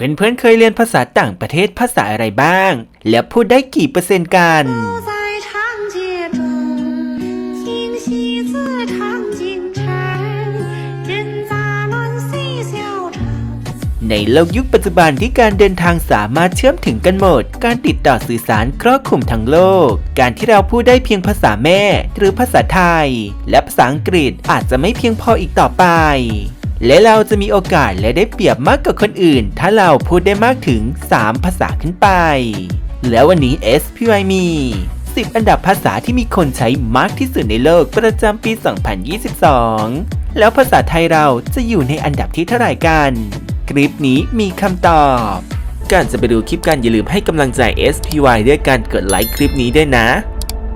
เพื่อนๆเคยเรียนภาษาต่างประเทศภาษาอะไรบ้าง และพูดได้กี่เปอร์เซ็นต์กัน ในโลกยุคปัจจุบันที่การเดินทางสามารถเชื่อมถึงกันหมด การติดต่อสื่อสารครอบคลุมทั้งโลก การที่เราพูดได้เพียงภาษาแม่ หรือภาษาไทย และภาษาอังกฤษอาจจะไม่เพียงพออีกต่อไป และเราจะมีโอกาสและได้เปรียบมากกว่าคนอื่น ถ้าเราพูดได้มากถึง 3 ภาษาขึ้นไป แล้ววันนี้ SPY มี 10 อันดับภาษาที่มีคนใช้มากที่สุดในโลกประจำปี 2022 แล้วภาษาไทยเราจะอยู่ในอันดับที่เท่าไหร่กัน คลิปนี้มีคำตอบก่อนจะไปดูคลิปกันอย่าลืมให้กำลังใจ SPY ด้วยการกดไลค์คลิปนี้ด้วยนะ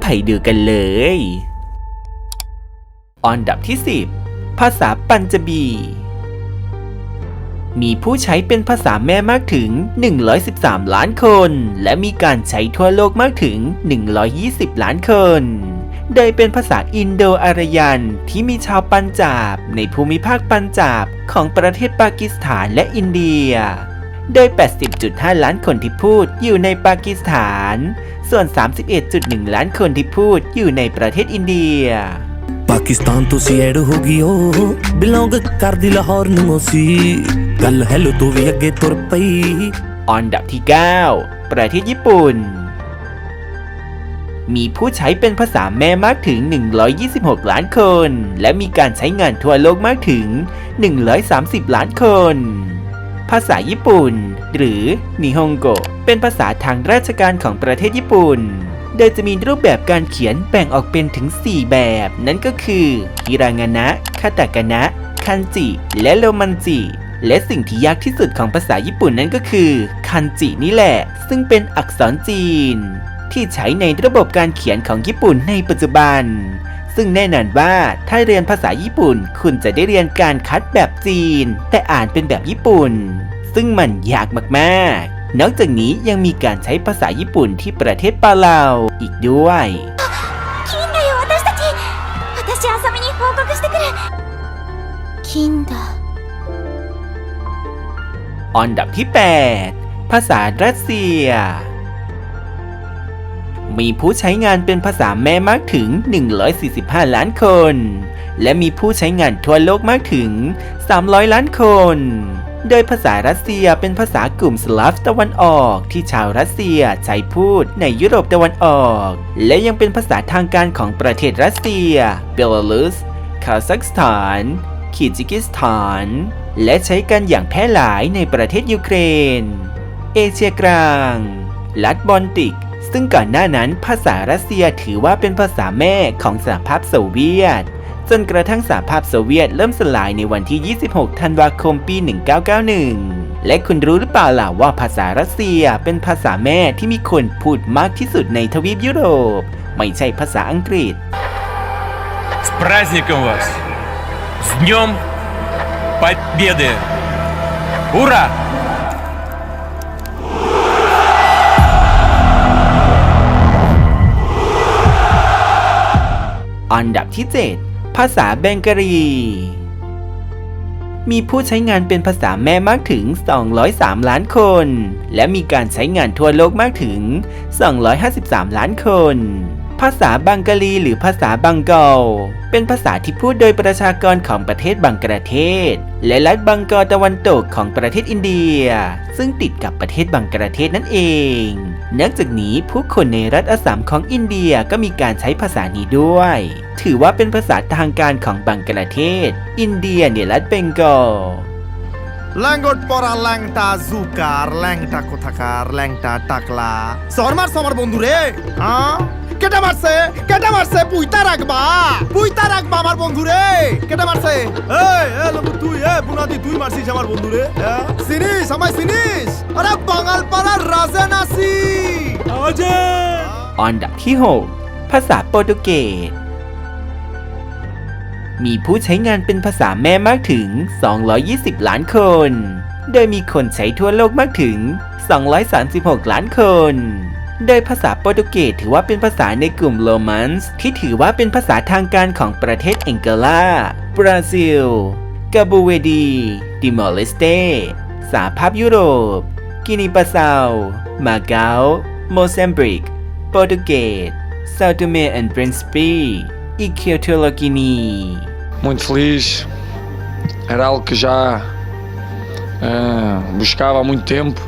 ไปดูกันเลย อันดับที่ 10 ภาษาปัญจบี มีผู้ใช้เป็นภาษาแม่มากถึง 113 ล้านคน และมีการใช้ทั่วโลกมากถึง 120 ล้านคนโดยเป็นภาษาอินโดอารยันที่มีชาวปัญจาบในภูมิภาคปัญจาบของประเทศปากีสถานและอินเดีย โดย 80.5 ล้านคนที่พูดอยู่ในปากีสถาน ส่วน 31.1 ล้านคนที่พูดอยู่ในประเทศอินเดีย ਪਾਕਿਸਤਾਨ ਤੋਂ ਸੀ ਐਡ ਹੋ ਗਈ ਉਹ ਬਿਲੋਂਗ ਕਰਦੀ ਲਾਹੌਰ ਨੂੰ ਸੀ ਗੱਲ ਹੈਲੋ ਤੋਂ ਵੀ ਅੱਗੇ ਤੁਰ ਪਈ อันดับที่ 9 ประเทศญี่ปุ่น มีผู้ใช้เป็นภาษาแม่มากถึง 126 ล้านคน และมีการใช้งานทั่วโลกมากถึง 130 ล้านคน ภาษาญี่ปุ่น หรือนิฮงโกเป็นภาษาทางราชการของประเทศญี่ปุ่น โดยจะมีรูปแบบการเขียนแบ่งออกเป็นถึง 4 แบบ นั่นก็คือฮิรางานะคาตากานะ คันจิ และโรมันจิและสิ่งที่ยากที่สุดของภาษาญี่ปุ่นนั่นก็คือ คันจินี่แหละ ซึ่งเป็นอักษรจีน ที่ใช้ในระบบการเขียนของญี่ปุ่นในปัจจุบัน ซึ่งแน่นอนว่าถ้าเรียนภาษาญี่ปุ่น คุณจะได้เรียนการคัดแบบจีน แต่อ่านเป็นแบบญี่ปุ่น ซึ่งมันยากมากๆ นอกจากนี้ยังมีการใช้ภาษาญี่ปุ่นที่ประเทศปาลาวอีกด้วยอันดับที่ 8 ภาษารัสเซีย มีผู้ใช้งานเป็นภาษาแม่มากถึง 145 ล้านคน และมีผู้ใช้งานทั่วโลกมากถึง 300 ล้านคน โดยภาษารัสเซียเป็นภาษากลุ่มสลาฟตะวันออกที่ชาวรัสเซียใช้พูดในยุโรปตะวันออก และยังเป็นภาษาทางการของประเทศรัสเซีย เบลารุส คาซัคสถานคีจิกิสถาน และใช้กันอย่างแพร่หลายในประเทศยูเครน เอเชียกลาง ลัดบอลติก ซึ่งก่อนหน้านั้นภาษารัสเซียถือว่าเป็นภาษาแม่ของสหภาพโซเวียต จนกระทั่งสหภาพโซเวียตเริ่มสลายในวันที่ 26 ธันวาคมปี 1991 และคุณรู้หรือเปล่าล่ะว่าภาษารัสเซียเป็นภาษาแม่ที่มีคนพูดมากที่สุดในทวีปยุโรป ไม่ใช่ภาษาอังกฤษ С праздником вас! С Днем Победы! Ура! อันดับที่ 7 ภาษาแบงกอรี มีผู้ใช้งานเป็นภาษาแม่มากถึง 203 ล้านคน และมีการใช้งานทั่วโลกมากถึง 253 ล้านคน ภาษาบังกาลีหรือภาษาบังกอลเป็นภาษาที่พูดโดยประชากรของประเทศบังกลาเทศ และรัฐบังกอตะวันตกของประเทศอินเดีย ซึ่งติดกับประเทศบังกลาเทศนั่นเองนอกจากนี้ผู้คนในรัฐอัสสัมของอินเดียก็มีการใช้ภาษานี้ด้วย ถือว่าเป็นภาษาทางการของบังกลาเทศ อินเดียเนี่ยรัฐเบงกอล ল্যাঙ্গট পরা ল্যাংটা জুকার ল্যাংটা কোথাকার ল্যাংটা টাকলা। শর্মার মারছে বন্ধু রে হ্যাঁ? কেটে মারছে কেটে মারছে পুইতা রাখবা পুইতা রাখবা আমার বন্ধু রে কেটে মারছে। এই এ তুই এ বুনাদি তুই মারছিস আমার বন্ধু রে সিনিস হ্যাঁ? আমায় সিনিস আরে বাঙাল পাড়ার রাজেন আসি আজে অন্ডা কি হো ভাষা Portuguese มีผู้ใช้งานเป็นภาษาแม่มากถึง 220 ล้านคน โดยมีคนใช้ทั่วโลกมากถึง 236 ล้านคน โดยภาษาโปรตุเกสถือว่าเป็นภาษาในกลุ่มโรมันส์ที่ถือว่าเป็นภาษาทางการของประเทศแองโกลา บราซิล กาบูเวดี ติมอร์เลสเต สหภาพยุโรป กินีปาซาว มาเก๊า โมเซมบิก โปรตุเกสซาตูเมแอนด์ปรินสปี อีเคียวเทโลกินี muito feliz. Era algo que já ah, buscava há muito tempo,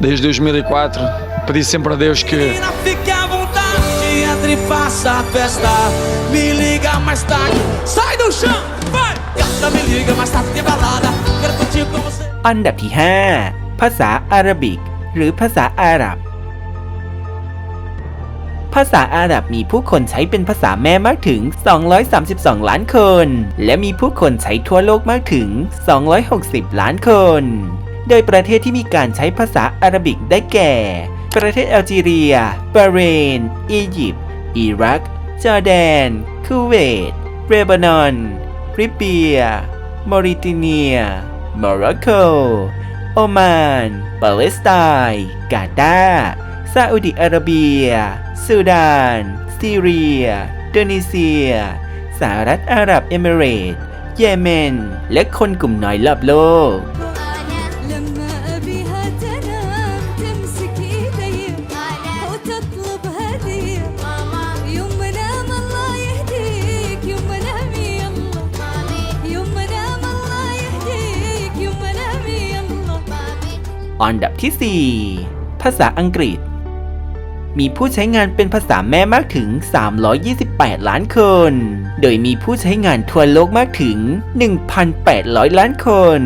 desde 2004. Pedi sempre a Deus que Menina, fique à vontade, entre e faça a festa. Me liga mais tarde, sai do chão, vai! Gata, me liga mais tarde, tem balada. Quero curtir com você. อันดับที่ 5 ภาษาอาหรับิก หรือภาษาอาหรับ ภาษาอาหรับมีผู้คนใช้เป็นภาษาแม่มากถึง 232 ล้านคน และมีผู้คนใช้ทั่วโลกมากถึง 260 ล้านคน โดยประเทศที่มีการใช้ภาษาอาหรับิกได้แก่ ประเทศแอลจีเรีย บาเรน อียิปต์ อิรัก จอร์แดน คูเวตเลบานอน ริเบีย มอริเตเนีย โมร็อกโก โอมาน ปาเลสไตน์ กาตาร์ ซาอุดิอาระเบียสุดาน ซีเรียดนิเซีย สหรัฐอาหรับเอมิเรตเยเมน และคนกลุ่มน้อยรอบโลก อันดับที่ 4 ภาษาอังกฤษ มีผู้ใช้งานเป็นภาษาแม่มากถึง 328 ล้านคน โดยมีผู้ใช้งานทั่วโลกมากถึง 1,800 ล้านคน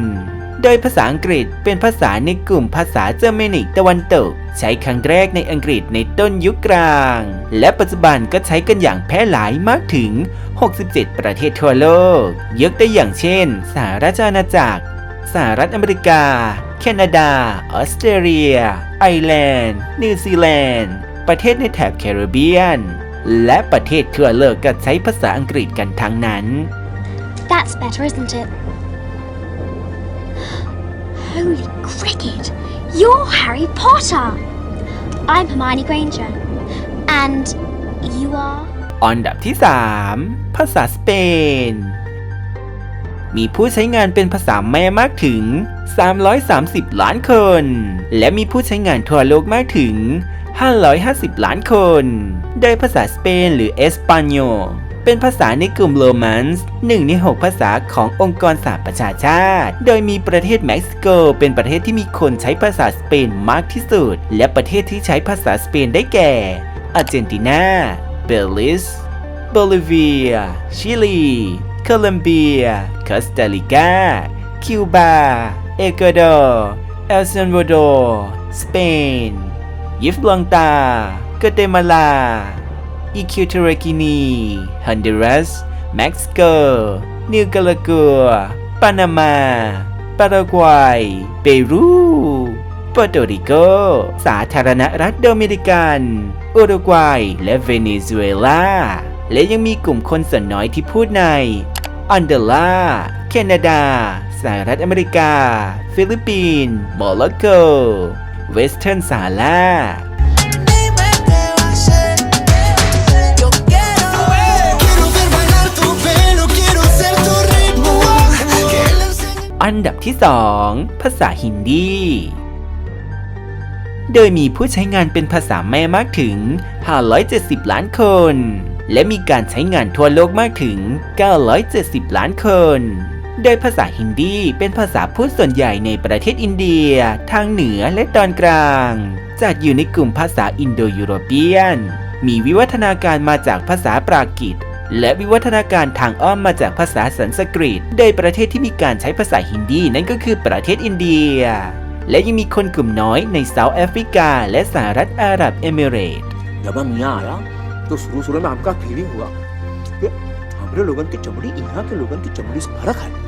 โดยภาษาอังกฤษเป็นภาษาในกลุ่มภาษาเจอร์เมนิกตะวันตก ใช้ครั้งแรกในอังกฤษในต้นยุคกลาง และปัจจุบันก็ใช้กันอย่างแพร่หลายมากถึง 67 ประเทศทั่วโลก ยกตัวอย่างเช่น สหราชอาณาจักร สหรัฐอเมริกา แคนาดา ออสเตรเลีย ไอร์แลนด์ นิวซีแลนด์ ประเทศในแถบแคริบเบียน และประเทศทั่วโลกก็ใช้ภาษาอังกฤษกันทั้งนั้น That's better, isn't it? Holy cricket! You're Harry Potter! I'm Hermione Granger. And you are? อันดับที่ 3 ภาษาสเปน มีผู้ใช้งานเป็นภาษาแม่มากถึง 330 ล้านคน และมีผู้ใช้งานทั่วโลกมากถึง 550 ล้านคน โดยภาษาสเปนหรือเอสปานโยเป็นภาษาในกลุ่มโรมันส์หนึ่งใน 6 ภาษาขององค์กรสหประชาชาติ โดยมีประเทศเม็กซิโก เป็นประเทศที่มีคนใช้ภาษาสเปนมากที่สุด และประเทศที่ใช้ภาษาสเปนได้แก่อาร์เจนตินา เบลิสโบลิเวีย ชิลี โคลัมเบีย คอสตาริกา คิวบา เอกวาดอร์ เอลซัลวาดอร์ สเปน ยิฟลองตา เกเตมาลา อีคิวเทรกินีฮอนดูรัส เม็กซิโก นิวกาลากัว ปานามา ปารากวัย เปรูโปรโตริโก สาธารณรัฐโดมินิกันอุรุกวัย และเวเนซุเอลา และยังมีกลุ่มคนส่วนน้อยที่พูดในอันเดลาแคนาดา สหรัฐอเมริกา ฟิลิปปินส์โมร็อกโก เวสเทิร์นซาลาอันดับที่ 2 ภาษาฮินดี โดยมีผู้ใช้งานเป็นภาษาแม่มากถึง 570 ล้านคน และมีการใช้งานทั่วโลกมากถึง 970 ล้านคน โดยภาษาฮินดีเป็นภาษาพูดส่วนใหญ่ในประเทศอินเดีย ทางเหนือและตอนกลาง จัดอยู่ในกลุ่มภาษาอินโดยูโรเปียน มีวิวัฒนาการมาจากภาษาปรากิต และวิวัฒนาการทางอ้อมมาจากภาษาสันสกฤต โดยประเทศที่มีการใช้ภาษาฮินดีนั่นก็คือประเทศอินเดีย และยังมีคนกลุ่มน้อยในเซาท์แอฟริกา และสหรัฐอาหรับเอมิเรตส์ जब हम यहाँ आया तो शुरू शुरू में आपका फीलिंग हुआ कि हमारे लोगन की चमड़ी यहाँ के लोगन की चमड़ी से फर्क है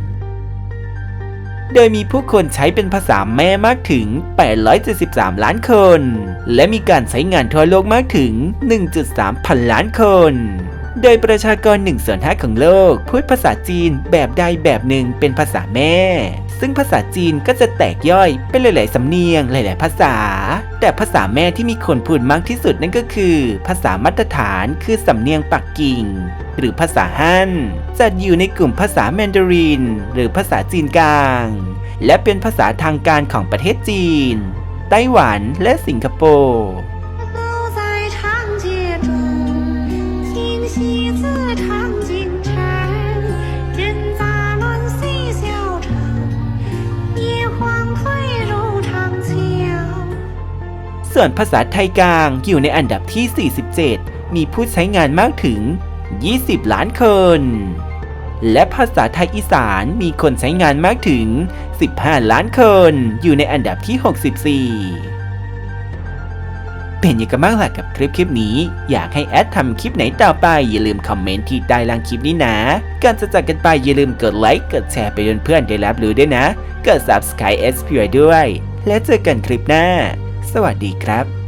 โดยมีผู้คนใช้เป็นภาษาแม่มากถึง 873 ล้านคน และมีการใช้งานทั่วโลกมากถึง 1.3 พันล้านคน โดยประชากร1ส่วน5ของโลก พูดภาษาจีนแบบใดแบบหนึ่งเป็นภาษาแม่ ซึ่งภาษาจีนก็จะแตกย่อยเป็นหลาย ๆ สำเนียงหลาย ๆ ภาษา แต่ภาษาแม่ที่มีคนพูดมากที่สุดนั่นก็คือ ภาษามาตรฐานคือสำเนียงปักกิ่ง หรือภาษาฮั่นจัดอยู่ในกลุ่มภาษาแมนดาริน หรือภาษาจีนกลาง และเป็นภาษาทางการของประเทศจีน ไต้หวันและสิงคโปร์ ส่วนภาษาไทยกลางอยู่ในอันดับที่ 47 มีผู้ใช้งานมากถึง 20 ล้านคน และภาษาไทยอีสานมีคนใช้งานมากถึง 15 ล้านคน อยู่ในอันดับที่ 64เป็นยังไงกันบ้างล่ะกับคลิปคลิปนี้ อยากให้แอดทำคลิปไหนต่อไป อย่าลืมคอมเมนต์ที่ใต้ล่างคลิปนี้นะก่อนจะจากกันไปอย่าลืมกดไลค์กดแชร์ไปจนเพื่อนได้รับรู้ด้วยนะ กด subscribe s p ด้วย และเจอกันคลิปหน้า สวัสดีครับ